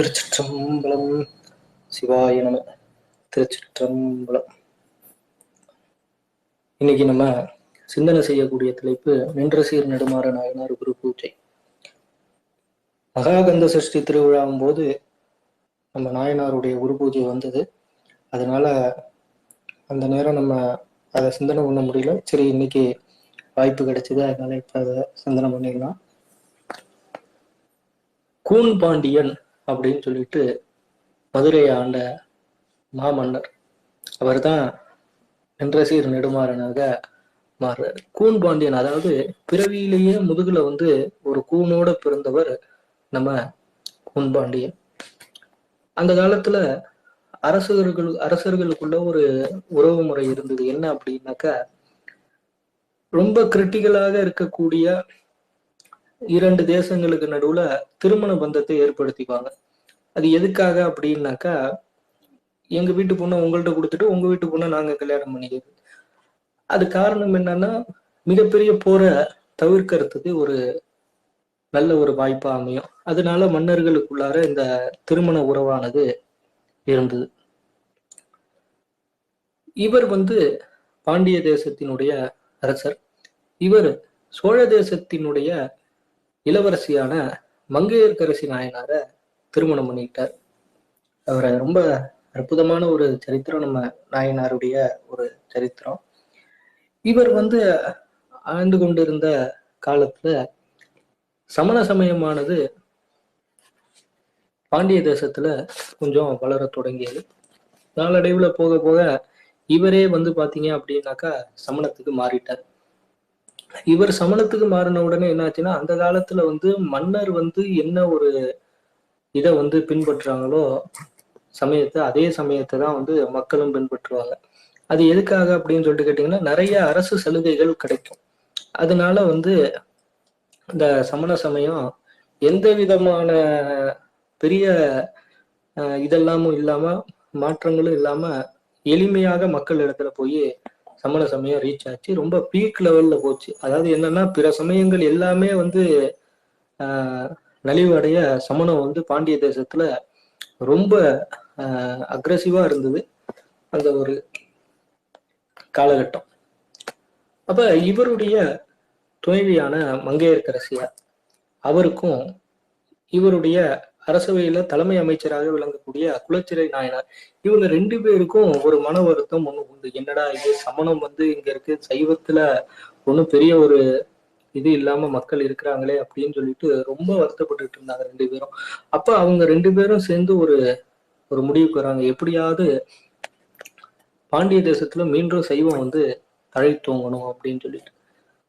திருச்சிற்றம்பலம். சிவாய நம திருச்சிற்றம்பலம். இன்னைக்கு நம்ம சிந்தனை செய்யக்கூடிய தலைப்பு நின்ற சீர் நெடுமாற நாயனார் குரு பூஜை. மகாகந்த சஷ்டி திருவிழாவும் போது நம்ம நாயனாருடைய குரு பூஜை வந்தது. அதனால அந்த நேரம் நம்ம அதை சிந்தனை பண்ண முடியல. சரி இன்னைக்கு வாய்ப்பு கிடைச்சது. அதனால இப்ப அதை சிந்தனை பண்ணிடலாம். கூன் பாண்டியன் அப்படின்னு சொல்லிட்டு மதுரையை ஆண்ட மாமன்னர். அவர் தான் நின்றசீர் நெடுமாறனாக மாறுறார். கூன் பாண்டியன் அதாவது பிறவியிலேயே முதுகுல வந்து ஒரு கூனோட பிறந்தவர் நம்ம கூன் பாண்டியன். அந்த காலத்துல அரசர்கள் அரசர்களுக்குள்ள ஒரு உறவு முறை இருந்தது. என்ன அப்படின்னாக்கா ரொம்ப கிரிட்டிக்கலாக இருக்கக்கூடிய இரண்டு தேசங்களுக்கு நடுவுல திருமண பந்தத்தை ஏற்படுத்திப்பாங்க அது எதுக்காக அப்படின்னாக்கா எங்க வீட்டு பொண்ணை உங்கள்ட்ட கொடுத்துட்டு உங்க வீட்டு பொண்ணை நாங்க கல்யாணம் பண்ணிக்கிறது. அது காரணம் என்னன்னா மிகப்பெரிய போரை தவிர்க்கறதுக்கு ஒரு நல்ல ஒரு வாய்ப்பா அமையும். அதனால மன்னர்களுக்குள்ளார இந்த திருமண உறவானது இருந்தது. இவர் வந்து பாண்டிய தேசத்தினுடைய அரசர். இவர் சோழ தேசத்தினுடைய இளவரசியான மங்கையர்கரசி நாயனார திருமணம் பண்ணிக்கிட்டார். அவரை ரொம்ப அற்புதமான ஒரு சரித்திரம் நம்ம நாயனாருடைய ஒரு சரித்திரம். இவர் வந்து ஆண்டு கொண்டிருந்த காலத்துல சமண சமயமானது பாண்டிய தேசத்துல கொஞ்சம் வளர தொடங்கியது. நாளடைவுல போக போக இவரே வந்து பாத்தீங்க அப்படின்னாக்கா சமணத்துக்கு மாறிட்டார். இவர் சமணத்துக்கு மாறின உடனே என்னாச்சுன்னா அந்த காலத்துல வந்து மன்னர் வந்து என்ன ஒரு இதை வந்து பின்பற்றுறாங்களோ சமயத்தை அதே சமயத்தை தான் வந்து மக்களும் பின்பற்றுவாங்க. அது எதுக்காக அப்படின்னு சொல்லிட்டு கேட்டீங்கன்னா நிறைய அரசு சலுகைகள் கிடைக்கும். அதனால வந்து இந்த சமண சமயம் எந்த விதமான பெரிய இதெல்லாமும் இல்லாம மாற்றங்களும் இல்லாம எளிமையாக மக்கள் இடத்துல போய் சமண சமயம் ரீச் ஆச்சு. ரொம்ப பீக் லெவல்ல போச்சு. அதாவது என்னன்னா பிற சமயங்கள் எல்லாமே வந்து ஆஹ் நலிவடைய சமணம் வந்து பாண்டிய தேசத்துல ரொம்ப அக்ரஸிவா இருந்தது. அந்த ஒரு காலகட்டம். அப்ப இவருடைய துணைவியான மங்கையர்கரசியார் அவருக்கும் இவருடைய அரசவையில தலைமை அமைச்சராக விளங்கக்கூடிய குலச்சிறை நாயனார். இவங்க ரெண்டு பேருக்கும் ஒரு மன வருத்தம் ஒண்ணு உண்டு. என்னடா இது சமணம் வந்து இங்க இருக்கு சைவத்துல ஒன்றும் பெரிய ஒரு இது இல்லாம மக்கள் இருக்கிறாங்களே அப்படின்னு சொல்லிட்டு ரொம்ப வருத்தப்பட்டுட்டு இருந்தாங்க ரெண்டு பேரும். அப்ப அவங்க ரெண்டு பேரும் சேர்ந்து ஒரு ஒரு முடிவுக்கு வராங்க. எப்படியாவது பாண்டிய தேசத்துல மீண்டும் சைவம் வந்து தழைத்தோங்கணும் அப்படின்னு சொல்லிட்டு.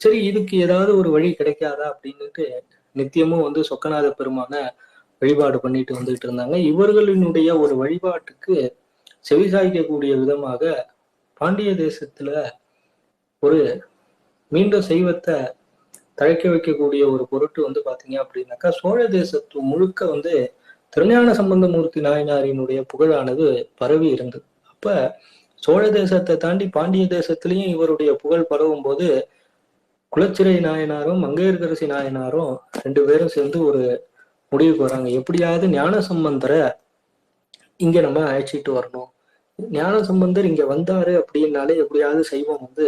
சரி இதுக்கு ஏதாவது ஒரு வழி கிடைக்காதா அப்படின்னுட்டு நித்தியமும் வந்து சொக்கநாத பெருமான வழிபாடு பண்ணிட்டு வந்துட்டு இருந்தாங்க. இவர்களினுடைய ஒரு வழிபாட்டுக்கு செவிசாய்க்கக்கூடிய விதமாக பாண்டிய தேசத்துல ஒரு மீண்டும் செய்வத்தை தழைக்க வைக்கக்கூடிய ஒரு பொருட்டு வந்து பாத்தீங்க அப்படின்னாக்கா சோழ தேசத்து முழுக்க வந்து திருஞான சம்பந்தமூர்த்தி நாயனாரினுடைய புகழானது பரவி இருந்தது அப்ப சோழ தேசத்தை தாண்டி பாண்டிய தேசத்திலையும் இவருடைய புகழ் பரவும் போது குலச்சிறை நாயனாரும் மங்கையர்கரசி நாயனாரும் ரெண்டு பேரும் சேர்ந்து ஒரு முடிவுக்கு வராங்க. எப்படியாவது ஞான சம்பந்தரை இங்க நம்ம அழைச்சிட்டு வரணும். ஞான சம்பந்தர் இங்க வந்தாரு அப்படின்னாலே எப்படியாவது சைவம் வந்து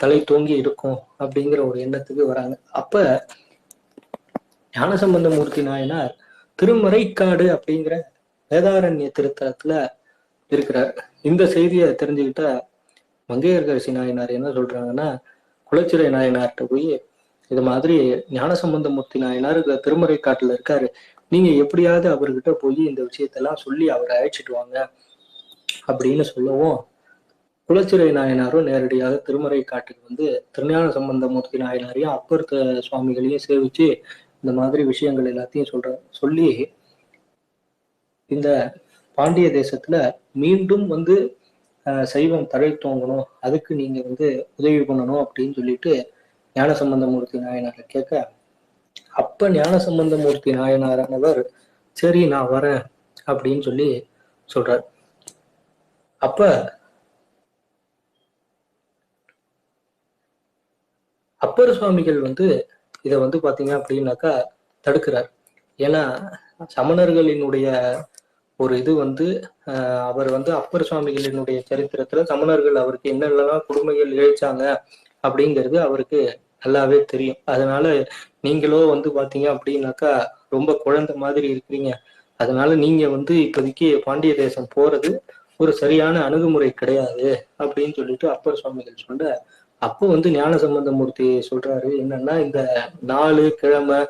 தலை தோங்கி இருக்கும் அப்படிங்கிற ஒரு எண்ணத்துக்கு வராங்க. அப்ப ஞானசம்பந்த மூர்த்தி நாயனார் திருமறைக்காடு அப்படிங்கிற வேதாரண்ய திருத்தலத்துல இருக்கிறார். இந்த செய்தியை தெரிஞ்சுக்கிட்ட மங்கையர்கரசி நாயனார் என்ன சொல்றாங்கன்னா குலச்சிறை நாயனார்கிட்ட போய் இது மாதிரி ஞானசம்பந்த மூர்த்தி நாயனார் திருமறை காட்டுல இருக்காரு. நீங்க எப்படியாவது அவர்கிட்ட போய் இந்த விஷயத்தெல்லாம் சொல்லி அவரை அழைச்சிட்டு வாங்க அப்படின்னு சொல்லவும் குலச்சிறை நாயனாரும் நேரடியாக திருமறை காட்டுக்கு வந்து திருஞான சம்பந்த மூர்த்தி நாயனாரையும் அப்பர் சுவாமிகளையும் சேவிச்சு இந்த மாதிரி விஷயங்கள் எல்லாத்தையும் சொல்ற சொல்லி இந்த பாண்டிய தேசத்துல மீண்டும் வந்து சைவம் தழை தோங்கணும் அதுக்கு நீங்க வந்து உதவி பண்ணணும் அப்படின்னு சொல்லிட்டு ஞானசம்பந்தமூர்த்தி நாயனாரை கேட்க அப்ப ஞானசம்பந்தமூர்த்தி நாயனாரானவர் சரி நான் வரேன் அப்படின்னு சொல்லி சொல்றார். அப்ப அப்பர் சுவாமிகள் வந்து இதை வந்து பாத்தீங்க அப்படின்னாக்கா தடுக்கிறார். ஏன்னா சமணர்களினுடைய ஒரு இது வந்து அவர் வந்து அப்பர் சுவாமிகளினுடைய சரித்திரத்துல சமணர்கள் அவருக்கு என்னென்னலாம் கொடுமைகள் இழைச்சாங்க அப்படிங்கிறது அவருக்கு நல்லாவே தெரியும். அதனால நீங்களோ வந்து பாத்தீங்க அப்படின்னாக்கா ரொம்ப குழந்தை மாதிரி இருக்கிறீங்க. அதனால நீங்க வந்து இப்போதைக்கு பாண்டிய தேசம் போறது ஒரு சரியான அணுகுமுறை கிடையாது அப்படின்னு சொல்லிட்டு அப்பர் சுவாமிகள் சொல்ற அப்போ வந்து ஞான சம்பந்தமூர்த்தி சொல்றாரு. என்னன்னா இந்த நாலு கிழமை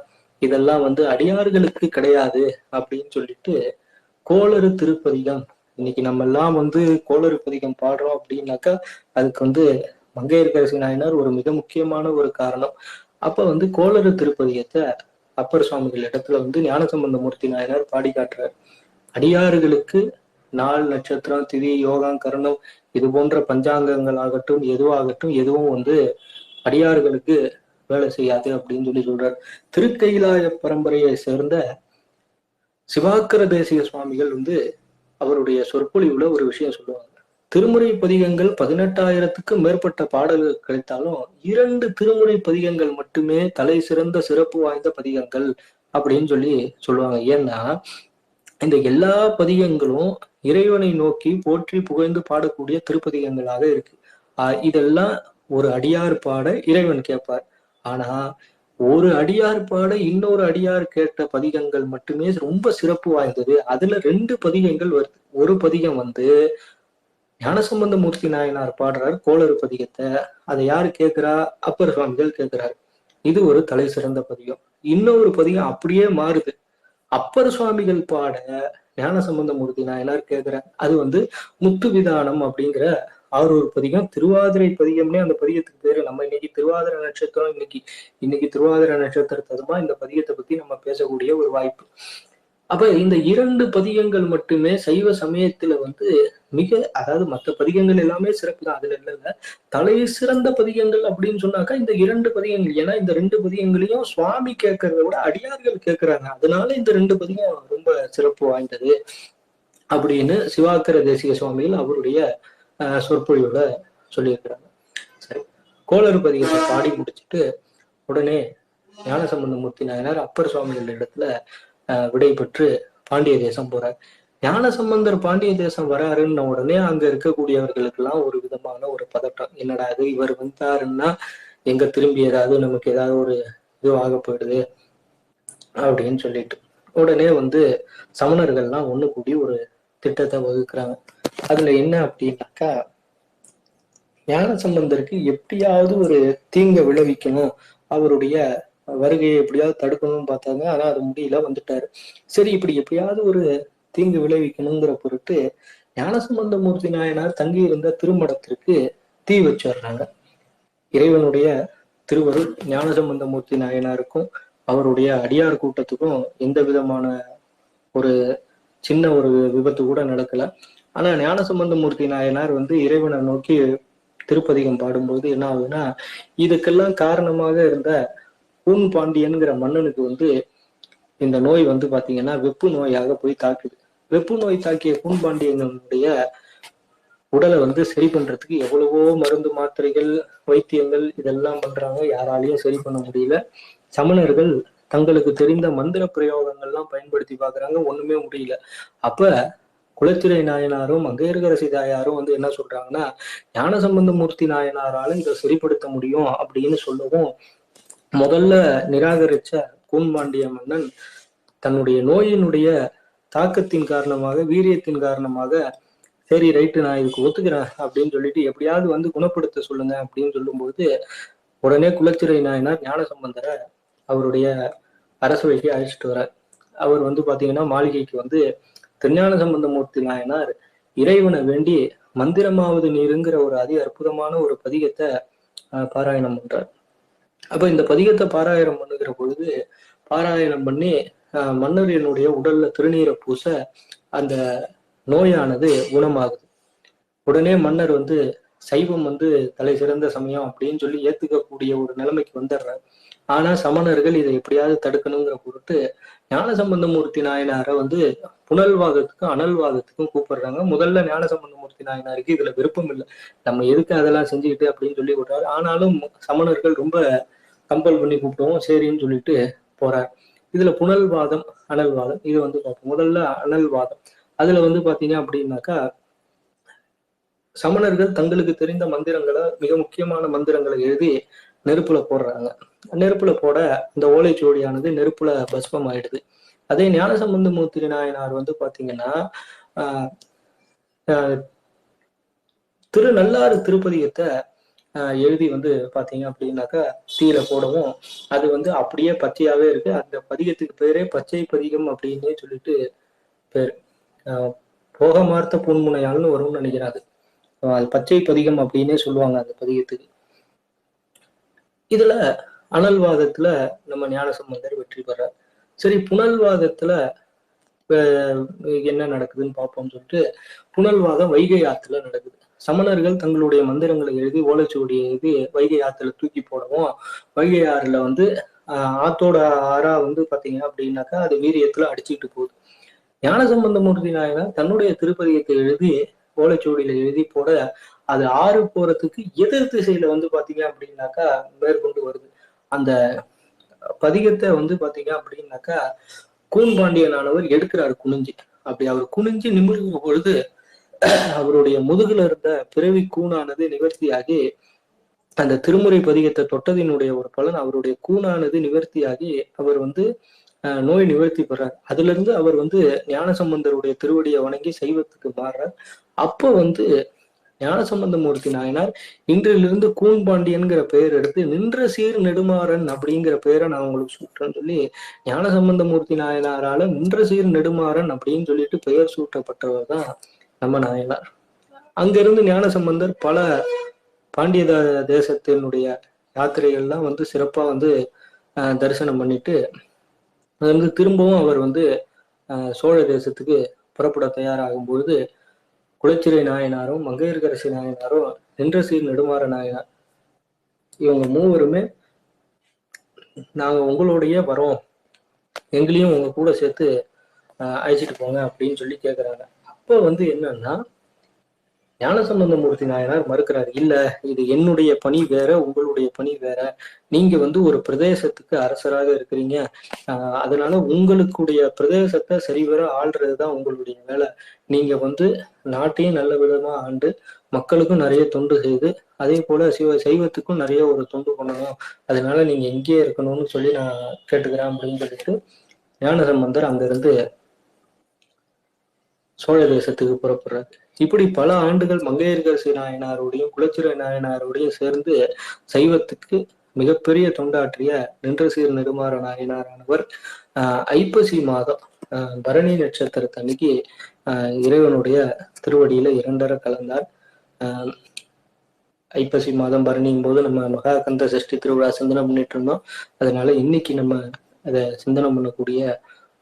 இதெல்லாம் வந்து அடியார்களுக்கு கிடையாது அப்படின்னு சொல்லிட்டு கோளறு திருப்பதிகம். இன்னைக்கு நம்ம எல்லாம் வந்து கோளறு பதிகம் பாடுறோம் அப்படின்னாக்கா அதுக்கு வந்து மங்கையர்கரசி நாயனார் ஒரு மிக முக்கியமான ஒரு காரணம். அப்ப வந்து கோளறு திருப்பதியத்தை அப்பர் சுவாமிகள் இடத்துல வந்து ஞானசம்பந்தமூர்த்தி நாயனார் பாடி காட்டுறார். அடியாறுகளுக்கு நாள் நட்சத்திரம் திதி யோகம் கரணம் இது போன்ற பஞ்சாங்கங்கள் ஆகட்டும் எதுவாகட்டும் எதுவும் வந்து அடியார்களுக்கு வேலை செய்யாது அப்படின்னு சொல்லி சொல்றார். திருக்கைலாய பரம்பரையை சேர்ந்த சிவாக்கர தேசிய சுவாமிகள் வந்து அவருடைய சொற்பொழிவுல ஒரு விஷயம் சொல்லுவாங்க. திருமுறை பதிகங்கள் பதினெட்டாயிரத்துக்கும் மேற்பட்ட பாடல்கள் கிடைத்தாலும் இரண்டு திருமுறை பதிகங்கள் மட்டுமே தலை சிறந்த சிறப்பு வாய்ந்த பதிகங்கள் அப்படின்னு சொல்லி சொல்லுவாங்க. ஏன்னா இந்த எல்லா பதிகங்களும் இறைவனை நோக்கி போற்றி புகழ்ந்து பாடக்கூடிய திருப்பதிகங்களாக இருக்கு. ஆஹ் இதெல்லாம் ஒரு அடியார் பாட இறைவன் கேட்பார். ஆனா ஒரு அடியார் பாட இன்னொரு அடியார் கேட்ட பதிகங்கள் மட்டுமே ரொம்ப சிறப்பு வாய்ந்தது. அதுல ரெண்டு பதிகங்கள் வருது. ஒரு பதிகம் வந்து ஞானசம்பந்தமூர்த்தி நாயனார் பாடுறார் கோளறு பதிகத்தை. அதை யாரு கேட்கிறா? அப்பர் சுவாமிகள் கேட்கிறார். இது ஒரு தலை சிறந்த பதியம் இன்னொரு பதியம் அப்படியே மாறுது. அப்பர் சுவாமிகள் பாட ஞானசம்பந்தமூர்த்தி நாயனார் கேட்கிறார். அது வந்து முத்து விதானம் அப்படிங்கிற ஆரூர் பதிகம். திருவாதிரை பதிகம்னே அந்த பதிகத்துக்கு பேரு. நம்ம இன்னைக்கு திருவாதிரை நட்சத்திரம் இன்னைக்கு இன்னைக்கு திருவாதிரை நட்சத்திரத்ததுமா இந்த பதிகத்தை பத்தி நம்ம பேசக்கூடிய ஒரு வாய்ப்பு. அப்ப இந்த இரண்டு பதிகங்கள் மட்டுமே சைவ சமயத்துல வந்து மிக அதாவது மற்ற பதிகங்கள் எல்லாமே சிறப்பு தான். அதுல இல்லைங்க தலை சிறந்த பதிகங்கள் அப்படின்னு சொன்னாக்கா இந்த இரண்டு பதிகங்கள். ஏன்னா இந்த ரெண்டு பதிகங்களையும் சுவாமி கேட்கறத விட அடியார்கள் கேட்கிறாங்க. அதனால இந்த ரெண்டு பதிகம் ரொம்ப சிறப்பு வாய்ந்தது அப்படின்னு சிவாக்கர தேசிய சுவாமிகள் அவருடைய ஆஹ் சொற்பொழிவுல சொல்லியிருக்கிறாங்க. சரி. கோளறு பதிகத்தை பாடி முடிச்சுட்டு உடனே ஞானசம்பந்தமூர்த்தி நாயனார் அப்பர் சுவாமிகள் இடத்துல விடை பெற்று பாண்டிய தேசம் போறார் ஞானசம்பந்தர் பாண்டிய தேசம் வராருன்ன உடனே அங்க இருக்கக்கூடியவர்களுக்கு எல்லாம் ஒரு விதமான ஒரு பதட்டம். என்னடா இது இவர் வந்தாருன்னா எங்க திரும்பி ஏதாவது நமக்கு ஏதாவது ஒரு இது ஆக போயிடுது அப்படின்னு சொல்லிட்டு. உடனே வந்து சமணர்கள்லாம் ஒண்ணு கூடி ஒரு திட்டத்தை வகுக்கிறாங்க. அதுல என்ன அப்படின்னாக்கா ஞான சம்பந்தருக்கு எப்படியாவது ஒரு தீங்க விளைவிக்கணும். அவருடைய வருகையை எப்படியாவது தடுக்கணும்னு பார்த்தாங்க. ஆனா அது முடியல வந்துட்டாரு. சரி இப்படி எப்படியாவது ஒரு தீங்கு விளைவிக்கணுங்கிற பொருட்டு ஞானசம்பந்தமூர்த்தி நாயனார் தங்கி இருந்த திருமடத்திற்கு தீ வச்சிடுறாங்க. இறைவனுடைய திருவருள் ஞானசம்பந்தமூர்த்தி நாயனாருக்கும் அவருடைய அடியார் கூட்டத்துக்கும் எந்த விதமான ஒரு சின்ன ஒரு விபத்து கூட நடக்கல. ஆனா ஞானசம்பந்தமூர்த்தி நாயனார் வந்து இறைவனை நோக்கி திருப்பதிகம் பாடும்போது என்ன ஆகுதுன்னா இதுக்கெல்லாம் காரணமாக இருந்த கூன் பாண்டியன்கிற மன்னனுக்கு வந்து இந்த நோய் வந்து பாத்தீங்கன்னா வெப்பு நோயாக போய் தாக்குது. வெப்பு நோய் தாக்கிய கூன் பாண்டியனுடைய உடலை வந்து சரி பண்றதுக்கு எவ்வளவோ மருந்து மாத்திரைகள் வைத்தியங்கள் இதெல்லாம் பண்றாங்க. யாராலையும் சரி பண்ண முடியல. சமணர்கள் தங்களுக்கு தெரிந்த மந்திர பிரயோகங்கள்லாம் பயன்படுத்தி பாக்குறாங்க. ஒண்ணுமே முடியல. அப்ப குலத்திரை நாயனாரும் மங்கையர்கரசி தாயாரும் வந்து என்ன சொல்றாங்கன்னா ஞானசம்பந்தமூர்த்தி நாயனாரால இதை சரிப்படுத்த முடியும் அப்படின்னு சொல்லவும் முதல்ல நிராகரிச்ச கூன்பாண்டிய மன்னன் தன்னுடைய நோயினுடைய தாக்கத்தின் காரணமாக வீரியத்தின் காரணமாக சரி ரைட்டு நான் இதுக்கு ஒத்துக்கிறேன் அப்படின்னு சொல்லிட்டு எப்படியாவது வந்து குணப்படுத்த சொல்லுங்க அப்படின்னு சொல்லும்போது உடனே குலச்சிறை நாயனார் ஞானசம்பந்தரை அவருடைய அரசவைக்கு அழைச்சிட்டு வர அவர் வந்து பாத்தீங்கன்னா மாளிகைக்கு வந்து திருஞான சம்பந்தமூர்த்தி நாயனார் இறைவனை வேண்டி மந்திரமாவது நீருங்கிற ஒரு அதி அற்புதமான ஒரு பதிகத்தை பாராயணம் பண்றார். அப்ப இந்த பதிகத்தை பாராயணம் பண்ணுகிற பொழுது பாராயணம் பண்ணி ஆஹ் மன்னரினுடைய உடல்ல திருநீரை பூச அந்த நோயானது குணமாகுது. உடனே மன்னர் வந்து சைவம் வந்து தலை சிறந்த சமயம் அப்படின்னு சொல்லி ஏத்துக்கக்கூடிய ஒரு நிலைமைக்கு வந்துடுறார். ஆனா சமணர்கள் இதை எப்படியாவது தடுக்கணுங்கிற பொருட்டு ஞானசம்பந்தமூர்த்தி நாயனாரை வந்து புனல்வாதத்துக்கும் அனல்வாதத்துக்கும் கூப்பிடுறாங்க. முதல்ல ஞானசம்பந்தமூர்த்தி நாயனாருக்கு இதுல விருப்பம் இல்லை. நம்ம எதுக்கு அதெல்லாம் செஞ்சுக்கிட்டு அப்படின்னு சொல்லி விடுறாரு. ஆனாலும் சமணர்கள் ரொம்ப கம்பல் பண்ணி கூப்பிட்டோம் சரின்னு சொல்லிட்டு போறார். இதுல புனல்வாதம் அனல்வாதம் இது வந்து பார்ப்போம். முதல்ல அனல்வாதம். அதுல வந்து பாத்தீங்க அப்படின்னாக்கா சமணர்கள் தங்களுக்கு தெரிந்த மந்திரங்களை மிக முக்கியமான மந்திரங்களை எழுதி நெருப்புல போடுறாங்க. நெருப்புல போட இந்த ஓலைச்சுவடியானது நெருப்புல பஸ்பம் ஆயிடுது அதே ஞானசம்பந்த மூர்த்தி நாயனார் வந்து பாத்தீங்கன்னா ஆஹ் திருப்பதியத்தை எழுதி வந்து பாத்தீங்க அப்படின்னாக்கா தீயில போடவும் அது வந்து அப்படியே பச்சையாவே இருக்கு. அந்த பதிகத்துக்கு பேரே பச்சை பதிகம் அப்படின்னே சொல்லிட்டு பேர். ஆஹ் போகமார்த்த புன்முனையால்னு வரும்னு நினைக்கிறாரு அது. பச்சை பதிகம் அப்படின்னே சொல்லுவாங்க அந்த பதிகத்துக்கு. இதுல அனல்வாதத்துல நம்ம ஞானசம்பந்தர் வெற்றி பெறார். சரி புனல்வாதத்துல என்ன நடக்குதுன்னு பார்ப்போம்னு சொல்லிட்டு புனல்வாதம் வைகை ஆத்துல நடக்குது. சமணர்கள் தங்களுடைய மந்திரங்களை எழுதி ஓலைச்சுவடியை எழுதி வைகை ஆற்றுல தூக்கி போடவும் வைகை ஆறுல வந்து ஆஹ் ஆத்தோட ஆறா வந்து பாத்தீங்க அப்படின்னாக்கா அது வீரியத்துல அடிச்சுக்கிட்டு போகுது. ஞானசம்பந்தமூர்த்தி நாயனர் தன்னுடைய திருப்பதியத்தை எழுதி ஓலைச்சுவடியில எழுதி போட அது ஆறு போறதுக்கு எதிர் திசையில வந்து பாத்தீங்க அப்படின்னாக்கா மேற்கொண்டு வருது. அந்த பதிகத்தை வந்து பாத்தீங்க அப்படின்னாக்கா கூன் பாண்டியனானவர் எடுக்கிறாரு குனிஞ்சு. அப்படி அவர் குனிஞ்சு நிமிர்ந்த பொழுது அவருடைய முதுகுல இருந்த பிறவி கூணானது நிவர்த்தியாகி அந்த திருமுறை பதிகத்தை தொட்டதினுடைய ஒரு பலன் அவருடைய கூணானது நிவர்த்தியாகி அவர் வந்து நோய் நிவர்த்தி பெறார் அதுல இருந்து அவர் வந்து ஞானசம்பந்தருடைய திருவடியை வணங்கி சைவத்துக்கு மாறுறார். அப்போ வந்து ஞானசம்பந்தமூர்த்தி நாயனார் இன்றிலிருந்து கூண்பாண்டியன்கிற பெயர் எடுத்து நின்ற சீர் நெடுமாறன் அப்படிங்கிற பெயரை நான் உங்களுக்கு சூட்டுறேன்னு சொல்லி ஞானசம்பந்தமூர்த்தி நாயனாரால நின்ற சீர் நெடுமாறன் அப்படின்னு சொல்லிட்டு பெயர் சூட்டப்பட்டவர் தான் நம்ம நாயனார். அங்கிருந்து ஞானசம்பந்தர் பல பாண்டிய தேசத்தினுடைய யாத்திரைகள்லாம் வந்து சிறப்பாக வந்து தரிசனம் பண்ணிட்டு அது வந்து திரும்பவும் அவர் வந்து சோழ தேசத்துக்கு புறப்பட தயாராகும் பொழுது குளச்சிறை நாயனாரும் மங்கையர்கரசி நாயனாரும் நின்றசீர் நெடுமாற நாயனார் இவங்க மூவருமே நாங்க உங்களுடைய வரோம். எங்களையும் உங்க கூட சேர்த்து அழைச்சிட்டு போங்க அப்படின்னு சொல்லி கேட்குறாங்க அப்ப வந்து என்னன்னா ஞானசம்பந்தமூர்த்தி நாயனார் மறுக்கிறார் இல்ல இது என்னுடைய பணி வேற உங்களுடைய பணி வேற. நீங்க வந்து ஒரு பிரதேசத்துக்கு அரசராக இருக்கிறீங்க. ஆஹ் அதனால உங்களுக்குடைய பிரதேசத்தை சரிவர ஆள்றதுதான் உங்களுடைய வேலை. நீங்க வந்து நாட்டையும் நல்ல விதமா ஆண்டு மக்களுக்கும் நிறைய தொண்டு செய்து அதே போல சிவ சைவத்துக்கும் நிறைய ஒரு தொண்டு பண்ணணும். அதனால நீங்க எங்கேயே இருக்கணும்னு சொல்லி நான் கேட்டுக்கிறேன் அப்படின்னு சொல்லிட்டு ஞானசம்பந்தர் அங்கிருந்து சோழ தேசத்துக்கு புறப்படுறார். இப்படி பல ஆண்டுகள் மங்கையர்கரசி நாயனாரோடையும் குலச்சிறை நாயனாரோடையும் சேர்ந்து சைவத்துக்கு மிகப்பெரிய தொண்டாற்றிய நின்றசீர் நெடுமாற நாயனாரானவர் ஆஹ் ஐப்பசி மாதம் ஆஹ் பரணி நட்சத்திரத்தன்னைக்கு இறைவனுடைய திருவடியில இரண்டர கலந்தார். ஆஹ் ஐப்பசி மாதம் பரணியும் போது நம்ம மகா கந்த சஷ்டி திருவிழா சிந்தனை பண்ணிட்டு இருந்தோம். அதனால இன்னைக்கு நம்ம அதை சிந்தனம் பண்ணக்கூடிய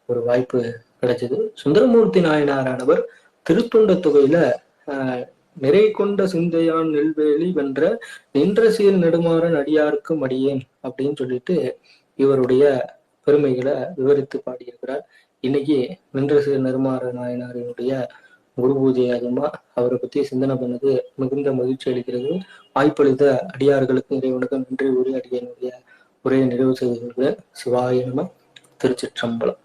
ஒரு வாய்ப்பு கிடைச்சது. சுந்தரமூர்த்தி நாயனாரானவர் திருத்தொண்ட தொகையில ஆஹ் நிறை கொண்ட சிந்தையான் நெல்வேலி வென்ற நின்ற சீர் நெடுமாறன் அடியாருக்கும் அடியேன் அப்படின்னு சொல்லிட்டு இவருடைய பெருமைகளை விவரித்து பாடியிருக்கிறார். இன்னைக்கு நின்ற சீர் நெடுமாற நாயனாரினுடைய குரு பூஜை அதுமா அவரை பத்தி சிந்தனை பண்ணது மிகுந்த மகிழ்ச்சி அளிக்கிறது. வாய்ப்பளித்த அடியார்களுக்கு இறைவனுக்கு நன்றி உரிய அடியனுடைய உரையை நிறைவு செய்து சிவாய நம திருச்சிற்றம்பலம்.